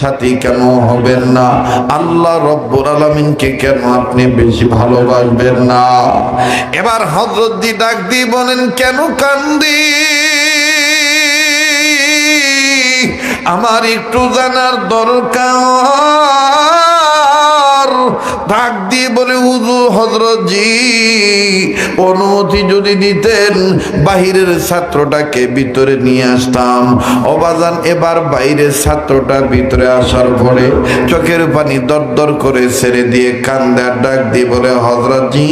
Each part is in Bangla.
সাথে কেন হবেন না? আল্লাহ রব্বুর আলমিনকে কেন আপনি বেশি ভালোবাসবেন না? এবার হজরত দি ডাক দিয়ে বলেন, কেন কান্দি? আমার একটু জানার দরকার। ডাক দিয়ে বলে হুজু হজরত জি অনুমতি যদি দিতেন বাহিরের ছাত্রটাকে ভিতরে নিয়ে আসতাম। অবাজান এবার বাইরের ছাত্রটা ভিতরে আসার পরে চোখের পানি দর দর করে ছেড়ে দিয়ে কান্দে ডাক দিয়ে বলে হজরত জি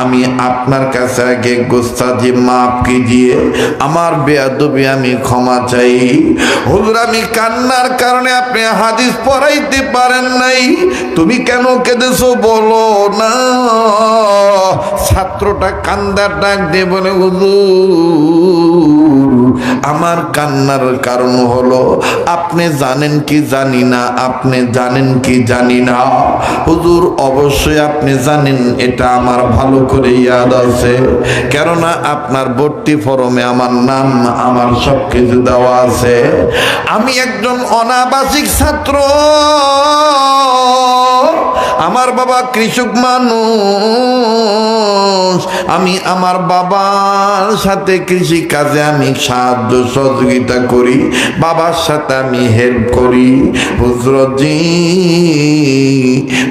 আমি আপনার কাছে আগে গোস্তাজি মাফ কি দিয়ে? আমার বেয়াদবি আমি ক্ষমা চাই। হুজুর, আমি কান্নার কারণে আপনি হাদিস পড়াইতে পারেন নাই। তুমি কেন কেঁদেছো বলো না? ছাত্রটা কান্দার ডাক দিয়ে বলে, হুজুর, আমার কান্নার কারণ হলো আপনি জানেন কি জানি না, আপনি জানেন কি জানি না। হুজুর, অবশ্যই আপনি জানেন, এটা আমার ভালো করে ইয়াদ আছে। কেননা আপনার ভর্তি ফরমে আমার নাম, আমার সব কিছু দেওয়া আছে। আমি একজন অনাবাসিক ছাত্র। আমার বাবা কৃষক মানুষ, আমি আমার বাবার সাথে কৃষি কাজে আমি সাহায্য সহযোগিতা করি, বাবার সাথে আমি হেল্প করি। হুজরতজি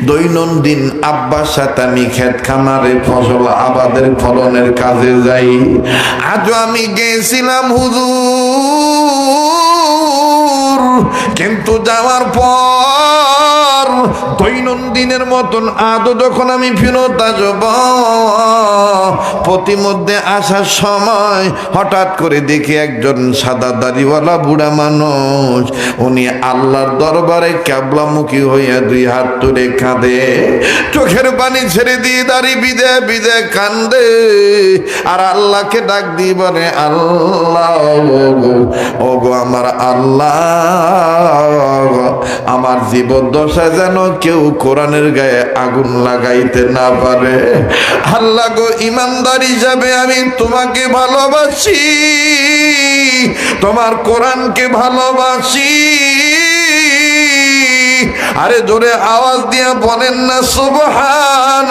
দৈনন্দিন আব্বার সাথে আমি ক্ষেত খামারে ফসল আবাদের ফলনের কাজে যাই। আজও আমি গেছিলাম হুজুর, কিন্তু যাওয়ার পর দৈনন্দিনের মতন আদৌ যখন আমি ফেরত আসব প্রতিমধ্যে আসার সময় হঠাৎ করে দেখি একজন সাদা দাড়িওয়ালা বুড়া মানুষ। উনি আল্লাহর দরবারে ক্যাবলামুখী হইয়া দুই হাত তুলে কাঁদে। চোখের পানি ছেড়ে দিয়ে দাড়ি বিদে বিদে কান্দে আর আল্লাহকে ডাক দিয়ে বলে, আল্লাহ ও গো আমার আল্লাহ, আমার জীবন দশা যেন কেউ কোরআনের গায়ে আগুন লাগাইতে না পারে। আল্লাহ গো, ইমানদার হিসাবে আমি তোমাকে ভালোবাসি। তোমার কোরআনকে ভালোবাসি। আরে জোরে আওয়াজ দিয়া বলেন না সুবহান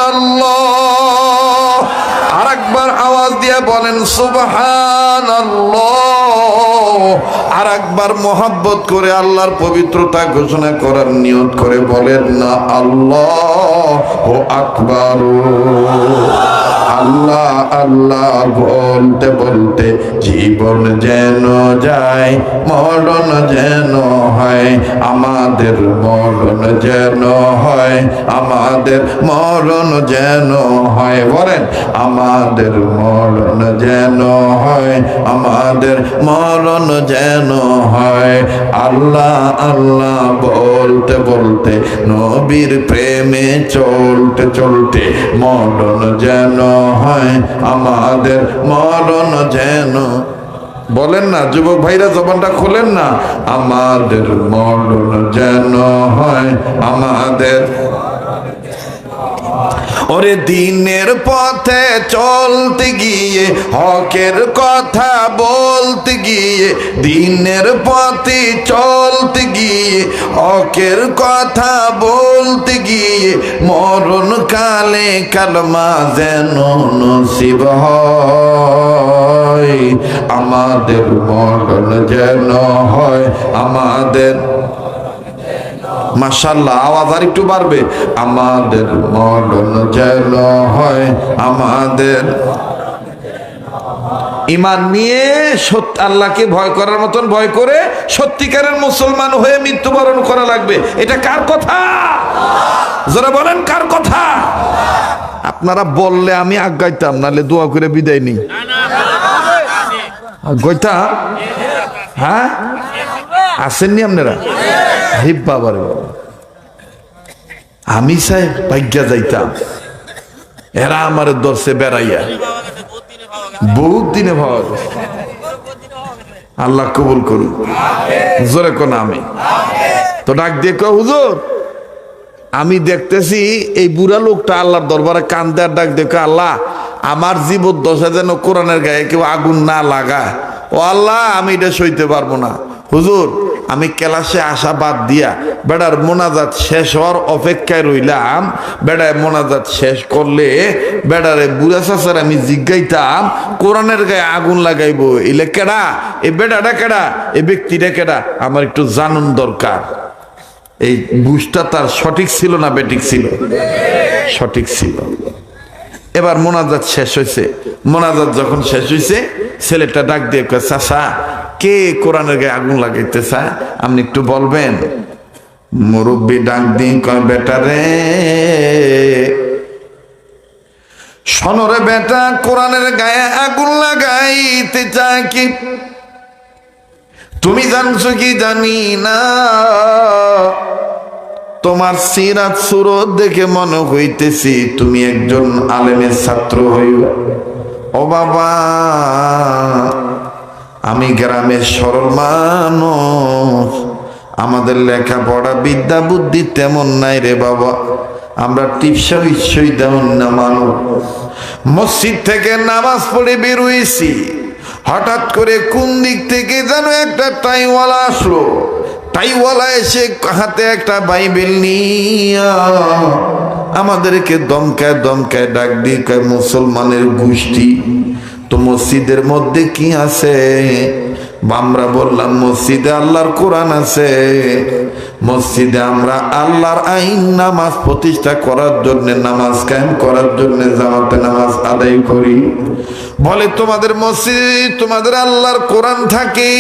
আর একবার আওয়াজ দিয়া বলেন সুবহান আর একবার মোহাব্বত করে আল্লাহর পবিত্রতা ঘোষণা করার নিয়ত করে বলেন না, আল্লাহ ও আকবর। আল্লাহ আল্লাহ বলতে বলতে জীবন যেন যায়, মরণ যেন হয়, আমাদের মরণ যেন হয়, আমাদের মরণ যেন হয়, বলেন, আমাদের মরণ যেন হয়, আমাদের মরণ যেন হয়, আল্লাহ আল্লাহ বলতে বলতে নবীর প্রেমে চলতে চলতে মরণ যেন হয়, আমাদের মরণ যেন। বলেন না, যুবক ভাইরা, জবানটা খোলেন না। আমাদের মরণ যেন হয়, আমাদের ওরে দিনের পথে চলতে গিয়ে, হকের কথা বলতে গিয়ে, দিনের পথে চলতে গিয়ে, হকের কথা বলতে গিয়ে, মরণ কালে কালমা যেন নসিব হয়। আমাদের মরণ যেন হয়, আমাদের মাশাল্লাহ আওয়াজ আর একটু বাড়বে। আমাদের মরণ যেন হয় আমাদের। ইমান নিয়ে সত্য আল্লাহকে ভয় করার মতন ভয় করে সত্যিকারের মুসলমান হয়ে মৃত্যুবরণ করা লাগবে। এটা কার কথা? যারা বলেন, কার কথা? আপনারা বললে আমি আজ্ঞাইতাম নাহলে দোয়া করে বিদায় নিই। আজ্ঞাইতা হ্যাঁ? আসেননি আপনারা? হিপ বাবার। আমি সাহেব ভাগ্যা যাইতাম। এরা আমার দর্শে বেড়াইয়া। বহুত দিনে গেছে। আল্লাহ কবুল করুন জোরে কোন আমি। তো ডাক দিয়ে কয়, হুজুর, আমি দেখতেছি এই বুড়া লোকটা আল্লাহর দরবারে কান্দে আর ডাক দেখো আল্লাহ, আমার জীবন দশা যেন কোরআনের গায়ে কেউ আগুন না লাগায়। ও আল্লাহ, আমি এটা সইতে পারব না। হুজুর, আমি ক্লাসে আসা বাদ দিয়া, বেড়ার মোনাজাত শেষ হওয়ার অপেক্ষায় রইলাম। বেড়ায় মোনাজাত শেষ করলে বেড়ারে বুড়া চাচার আমি জিজ্ঞাইতাম, কোরআনের গায়ে আগুন লাগাইবো? এলে কেডা? এই বেড়াটা কেডা? এই ব্যক্তিটা কেডা? আমার একটু জানুন দরকার। এই বুঝটা তার সঠিক ছিল না বেটিক ছিল? সঠিক ছিল। এবার মোনাজাত শেষ হয়েছে মোনাজাত যখন শেষ হয়েছে ছেলেটা ডাক দিয়ে কয় চাষা কে কোরআনের গায়ে আগুন লাগাইতে চায় আপনি একটু বলবেন। মুরব্বী ডাক দিয়ে কয়, বেটা রে সনরে বেটা, কোরআনের গায়ে আগুন লাগাইতে চায় কি? তুমি জানছো কি জানি না। তোমার সিরাত সুরত দেখে মনে হইতেছি তুমি একজন আলেমের ছাত্র হইব ও বাবা, আমি গ্রামের সরল মানুষ। আমাদের লেখাপড়া বিদ্যা বুদ্ধি তেমন নাই রে বাবা। আমরা টিপসা ইচ্ছই তেমন না মানুষ। মসজিদ থেকে নামাজ পড়ে বেরোয়েছি। হঠাৎ করে কোন দিক থেকে যেন একটা টাইওয়ালা আসলো। টাইওয়ালা এসে হাতে একটা বাইবেল নিয়া আমাদেরকে দমকায় দমকায় ডাক দিয়ে মুসলমানের গোষ্ঠী, তো মসজিদের মধ্যে কি আছে? আমরা বললাম, মসজিদে আল্লাহর কোরআন আছে। মসজিদে আমরা আল্লাহর আইন নামাজ প্রতিষ্ঠা করার জন্য, নামাজ কায়েম করার জন্য, জামাতে নামাজ আদায় করি। বলে, তোমাদের মসজিদ, তোমাদের আল্লাহর কোরআন থাকে।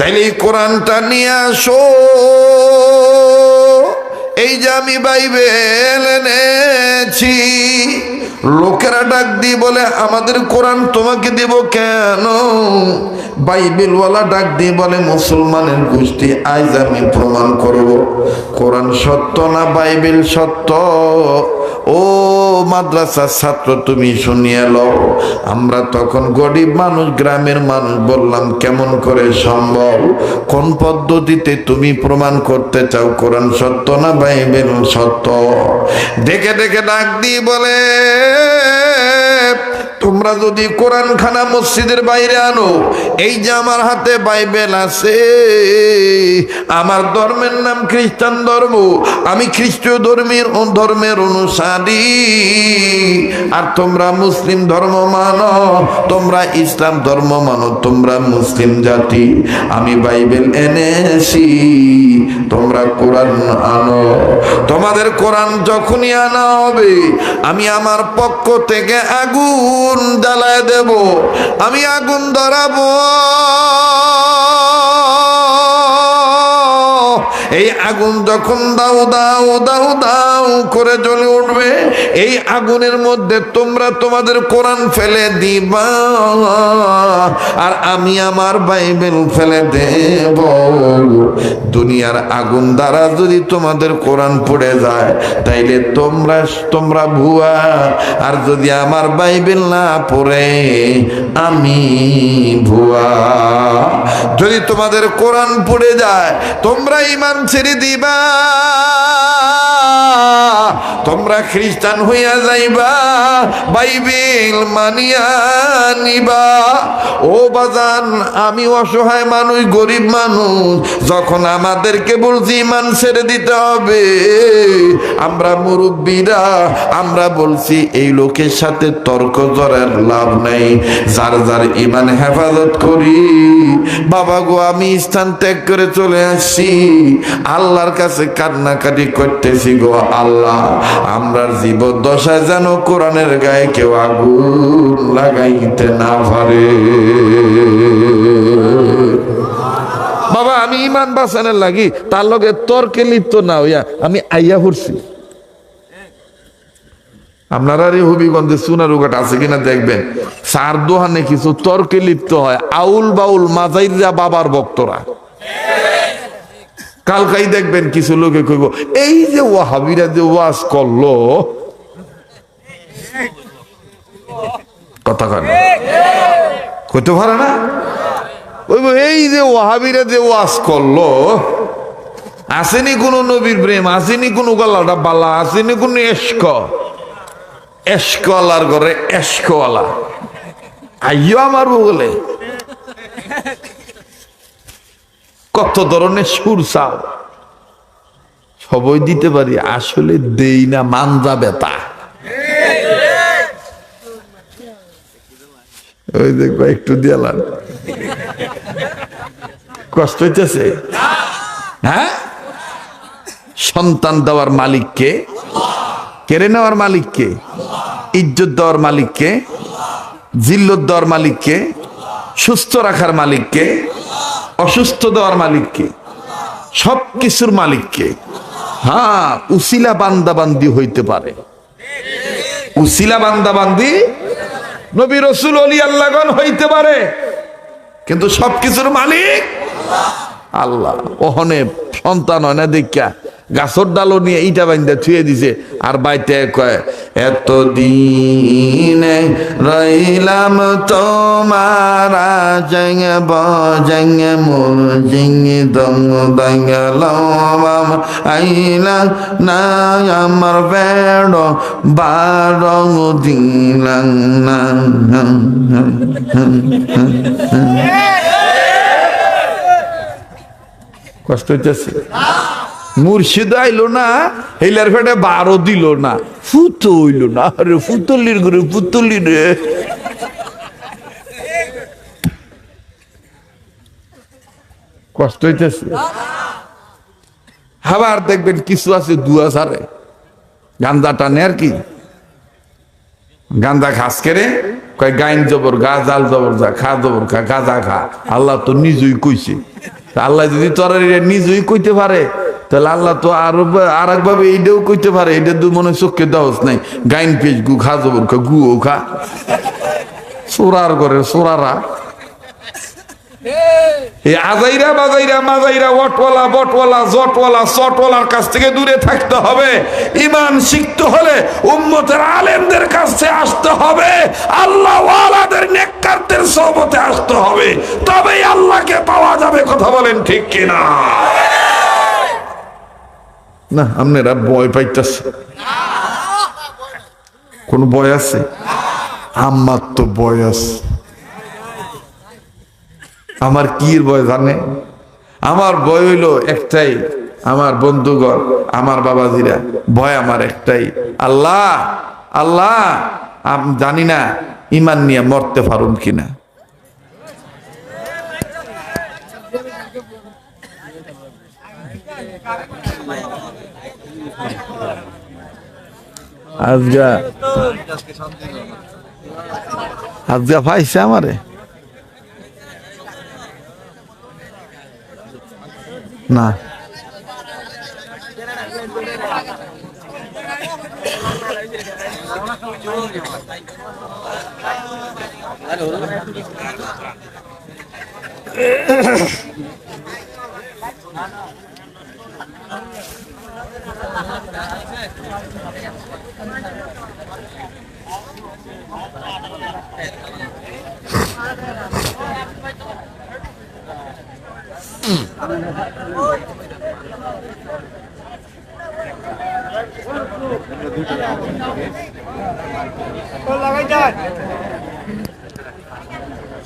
তাইলে এই কোরআনটা নিয়ে আসো। এই যে আমি বাইবেল এনেছি। লোকেরা ডাক দি বলে, আমাদের কোরআন তোমাকে দিব কেন? বাইবেলওয়ালা ডাক দিয়ে বলে, মুসলমানের গোষ্ঠী আজ আমি প্রমাণ করব। কোরআন সত্য না বাইবেল সত্য? ও মাদ্রাসার ছাত্র, তুমি শুনিয়ে লও। আমরা তখন গরিব মানুষ, গ্রামের মানুষ, বললাম, কেমন করে সম্ভব? কোন পদ্ধতিতে তুমি প্রমাণ করতে চাও? কোরআন সত্য না বাইবেল সত্য? দেখে দেখে ডাক দিয়ে বলে তোমরা যদি কোরআন খানা মসজিদের বাইরে আনো, এই যে আমার হাতে বাইবেল আছে, আমার ধর্মের নাম খ্রিস্টান ধর্ম, আমি খ্রিস্টীয় ধর্মের ধর্মের অনুসারী। আর তোমরা মুসলিম ধর্ম মানো, তোমরা ইসলাম ধর্ম মানো, তোমরা মুসলিম জাতি। আমি বাইবেল এনেছি, তোমরা কোরআন আনো। তোমাদের কোরআন যখনই আনা হবে, আমি আমার পক্ষ থেকে আগুন জ্বালায় দেব, আমি আগুন ধরাবো। এই আগুন যখন দাও দাও দাও দাও করে জ্বলে উঠবে, এই আগুনের মধ্যে তোমরা তোমাদের কোরআন ফেলে দিবা আর আমি আমার বাইবেল ফেলে দেব। দুনিয়ার আগুন দ্বারা যদি তোমাদের কোরআন পড়ে যায়, তাইলে তোমরা তোমরা ভুয়া। আর যদি আমার বাইবেল না পড়ে, আমি ভুয়া। যদি তোমাদের কোরআন পড়ে যায় তোমরা ইমান ছেড়ে দিবা। তোমরা খ্রিস্টান হইয়া যাইবা, বাইবেল মানিয়া নিবা। ও বাজান, আমি অসহায় মানুষ, গরিব মানুষ, যখন আমাদেরকে বলছি ইমান ছেড়ে দিতে হবে, আমরা মুরব্বীরা, আমরা বলছি এই লোকের সাথে তর্ক করার লাভ নাই, যার যার ইমান হেফাজত করি। বাবা গো, আমি স্থান ত্যাগ করে চলে আসছি। আল্লাহর কাছে কান্নাকাটি করতেছি গো আল্লাহ। আমরা জীবদ্দশায় যেন কোরআনের গায়ে কেউ আগুন লাগাইতে না পারে। বাবা, আমি ইমান বাঁচানোর লাগি, তার লগে তর্কে লিপ্ত না হইয়া আমি আইয়া পড়ছি। আপনারা এই হবিগঞ্জে সোনার উগাট আছে কিনা দেখবেন। সার দোহানে কিছু তর্কে লিপ্ত হয়। আউল বাউল মাজাইরা বাবার ভক্তরা। কালকাই দেখবেন কিছু লোকে কইব, এই যে ওয়াহাবিরা যে ওয়াজ করল। কথা কয় না। কইতে পারে না? এই যে ওয়াহাবিরা যে ওয়াজ করল, আসেনি কোন নবীর প্রেম, আসেনি কোন গলাটা বালা, আসেনি কোন এস্ক এস্কওয়ালার ঘরে এস্কওয়ালা আইও আমার বলে কত ধরনের সুর চাও সবই দিতে পারি, আসলে দেই না মানজা বেতা ওই দেখব একটু দিয়ালাম কষ্ট হইতেছে? হ্যাঁ? সন্তান দেওয়ার মালিককে কেড়ে নেওয়ার মালিককে ইজ্জত দেওয়ার মালিককে জিল্লত দেওয়ার মালিককে সুস্থ রাখার মালিককে অসুস্থ দেওয়ার মালিককে সব কিছুর মালিককে হ্যাঁ উসিলা বান্দাবান্দি হইতে পারে। উসিলা বান্দাবান্দি নবী রসুল অলি আল্লাহগণ হইতে পারে। কিন্তু সবকিছুর মালিক আল্লাহ। ওহনে সন্তান হয় না দেখা গাছর ডালও নিয়ে ইটা বাইন্দা থুয়ে দিছে। আর বাইতে কয় এত দিনে রইলাম তোমার জঙ্গ বজঙ্গ মোর জিঙ্গ দং দঙ্গলাম। আইলা না আমার বেড়, বারং দিলাম না। কষ্ট হইতেছে। মুর্শিদ আইলো না হেলার ফেটে বারো দিল না। ফুতো হইল না, আরে ফুতলির করে পুতলি রে। কষ্ট হইতেছে। আবার দেখবেন কিছু আছে দুয়া সারে। গান্দা টানে আর কি। গান্দা খাস করে কয়, গাইন জবর গা জাল জবর যা, খা জবর খা, গাজা খা। আল্লাহ তো নিজেই কইছে। আল্লাহ যদি তোর নিজেই কইতে পারে তাহলে আল্লাহ তো আরও আর একভাবে এইটাও কইতে পারে, এটা তো মনে হয় চোখে দেওয়াস নাই। গাইন পেজ গু, খা জবর খা গুও খা। সোরার করে সোরারা। এই আজাইরা বাজাইরা মাজাইরা ওটওয়ালা বটওয়ালা, জটওয়ালা, চটওয়ালার কাছ থেকে দূরে থাকতে হবে। ইমান শিখতে হলে উম্মতের আলেমদের কাছে আসতে হবে। আল্লাহ ওয়ালাদের নেককারদের সহবতে আসতে হবে। তবেই আল্লাহকে পাওয়া যাবে, কথা বলেন ঠিক কিনা? না আপনারা ভয় পাইতেছে। কোন ভয় আছে? আমার তো ভয় আছে। আমার কি বয় জানে? আমার বয় হইল একটাই, আমার বন্ধুগণ, আমার বাবাজিরা। ভয় আমার একটাই। আল্লাহ আল্লাহ, আমি জানি না, ইমান নিয়ে মরতে পারুন কিনা। আজগা আজগা পাইছে আমারে না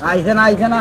আইছে না আইছে না।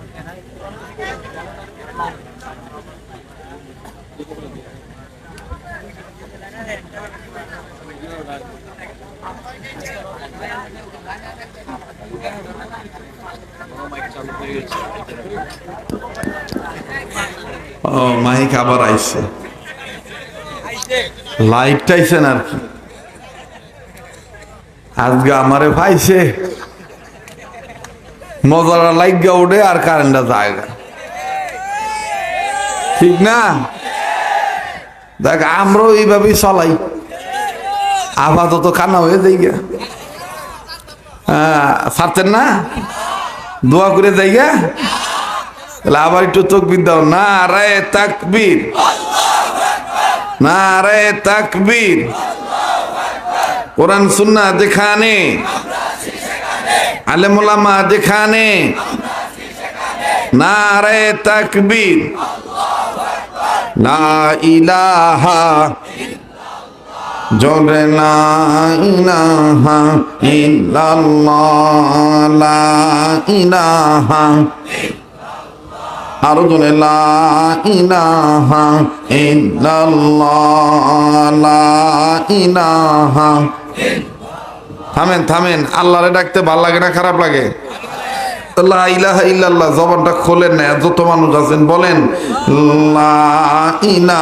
ও, মাইক আবার আইছে। লাইট আইছেন আর কি? আজকে আমারে পাইছে মজারা লাইট গা উঠে আর কারেন্টটা জায়গা ঠিক না? দেখ, আমরাও এইভাবেই চলাই। আপাতত কান্না হয়ে যাই গা হ্যাঁ ছাড়তেন না? দোয়া করে যাই গা তাহলে আবার একটু তকবির দাও। না রে তাকবীর। না রে তাকবীর। কোরআন সুন্না যেখানে। আলেমুলামা যেখানে। নারে তাকবীর। লা ইলাহা জোরে লা লা আরও জোরে লা লা থামেন থামেন, আল্লাহরে ডাকতে ভালো লাগে না, খারাপ লাগে? লা জবানটা খোলেন না যত মানুষ আছেন, বলেন, লা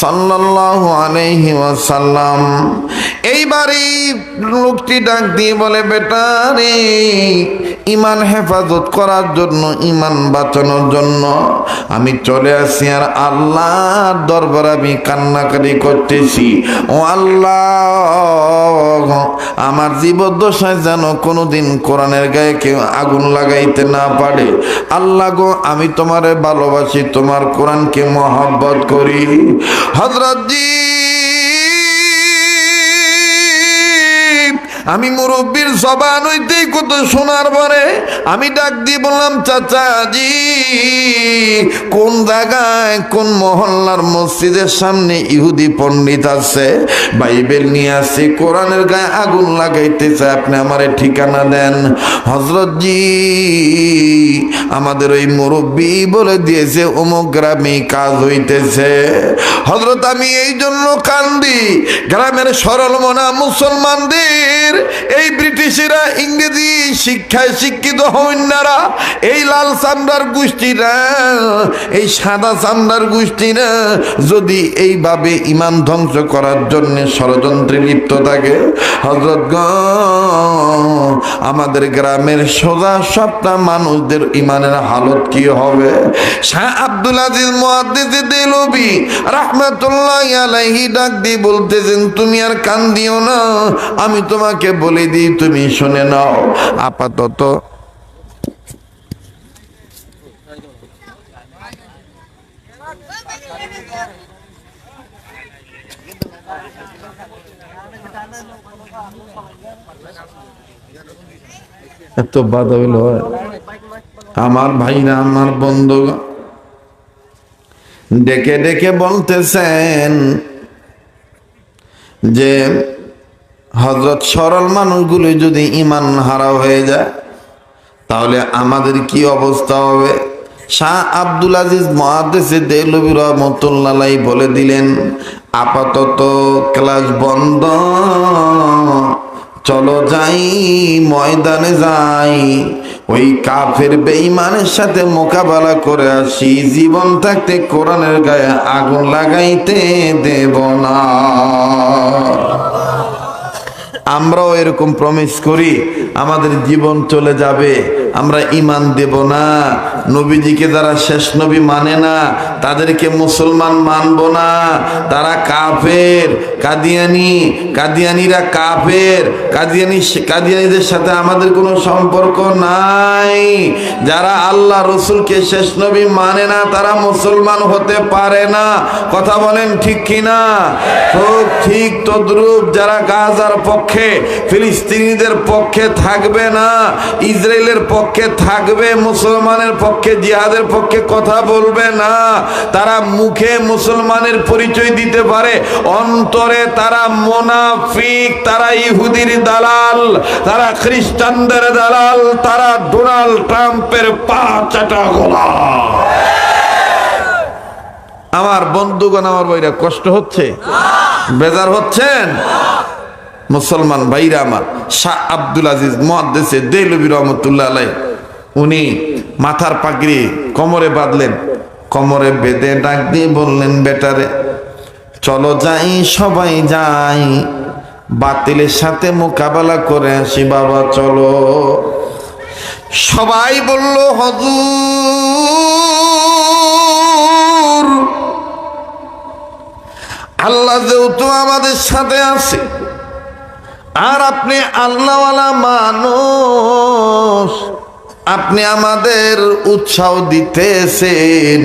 সাল্লাল্লাহু আলাইহি ওয়াসাল্লাম। এইবারই লোকটি ডাক দিয়ে বলে, বেটা রে ইমান হেফাজত করার জন্য ইমান বাঁচানোর জন্য আমি চলে আসি আর আল্লাহর দরবার আমি কান্নাকারি করতেছি। ও আল্লাহ, আমার জীবদ্দশায় যেন কোনোদিন কোরআনের গায়ে কেউ আগুন লাগাইতে না পারে। আল্লাহ গো, আমি তোমারে ভালোবাসি, তোমার কোরআনকে মহব্বত করি। হজরতজি আমি মুরব্বীর জবান হইতেই কত শোনার পরে আমি ডাক দিয়ে বললাম, চাচাজি, কোন জায়গায়, কোন মহল্লার মসজিদের সামনে ইহুদি পণ্ডিত আছে? বাইবেল নিয়ে আসছে কোরআনের গায়ে আগুন লাগাইতেছে, আপনি আমারে ঠিকানা দেন। হজরতজি আমাদের ওই মুরব্বী বলে দিয়েছে, অমুক গ্রামে কাজ হইতেছে। হজরত আমি এই জন্য কান্দি, গ্রামের সরল মনা মুসলমানদের এই ব্রিটিশেরা ইংরেজি শিক্ষায় শিক্ষিত হইনারা এই লাল চামড়ার গোষ্ঠীরা এই সাদা চামড়ার গোষ্ঠীরা যদি এইভাবে ইমান ধ্বংস করার জন্য ষড়যন্ত্রে লিপ্ত থাকে হজরত আমাদের গ্রামের সোজা সপ্তা মানুষদের ইমানের হালত কি হবে? শাহ আব্দুল আজিজ মুহাদ্দিস দেলবি রাহমাতুল্লাহ আলাইহি ডাক দিয়ে বলতেছেন, তুমি আর কান দিও না, আমি তোমাকে বলে দিই তুমি শুনে নাও। আপাতত এত বাধা হইল হয়? আমার ভাইরা আমার বন্ধু ডেকে ডেকে বলতেছেন যে হজরত সরল মানুষগুলি যদি ইমান হারা হয়ে যায়, তাহলে আমাদের কি অবস্থা হবে? শাহ আব্দুল আজিজ মহাদেশে দেলবি রহমতুল্লাহ বলে দিলেন, আপাতত ক্লাস বন্ধ। চলো যাই, ময়দানে যাই। ওই কাফের বেঈমানের সাথে মোকাবেলা করে আসি। জীবন থাকতে কোরআনের গায়ে আগুন লাগাইতে দেব না। আমরাও এরকম প্রমিস করি আমাদের জীবন চলে যাবে আমরা ইমান দেব না। নবীজিকে যারা শেষ নবী মানে না, তাদেরকে মুসলমান মানব না। তারা কাফের, কাদিয়ানি, কাদিয়ানিরা কাফের, কাদিয়ানি কাদিয়ানিদের সাথে আমাদের কোনো সম্পর্ক নাই। যারা আল্লাহ রসুলকে শেষ নবী মানে না, তারা মুসলমান হতে পারে না। কথা বলেন ঠিক কিনা? খুব ঠিক তদ্রুপ যারা গাজার পক্ষে, ফিলিস্তিনিদের পক্ষে থাকবে না, ইসরায়েলের পক্ষে থাকবে, মুসলমানের পক্ষে পক্ষে, জিহাদের পক্ষে কথা বলবে না। তারা মুখে মুসলমানের পরিচয় দিতে পারে। অন্তরে তারা মোনাফিক, তারা ইহুদির দালাল, তারা খ্রিস্টানদের দালাল, তারা ডোনাল্ড ট্রাম্পের পা চাটা গোলা আমার বন্ধুগণ, আমার ভাইরা, কষ্ট হচ্ছে? বেজার হচ্ছেন? মুসলমান ভাইরা আমার, শাহ আব্দুল আজিজ মহাদেশে দেলবি রহমতুল্লাহ আলাই উনি মাথার পাগড়ি কোমরে বাঁধলেন। কোমরে বেঁধে ডাক দিয়ে বললেন, বেটারে, চলো যাই, সবাই যাই। বাতিলের সাথে মোকাবেলা করে আসি, বাবা, চলো। সবাই বলল, হজুর, আল্লাহ যেহেতু আমাদের সাথে আছে, আর আপনি আল্লাহওয়ালা মানুষ আপনি আমাদের উৎসাহ দিতেছেন।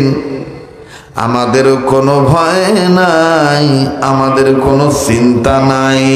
আমাদের কোনো ভয় নাই আমাদের কোনো চিন্তা নাই।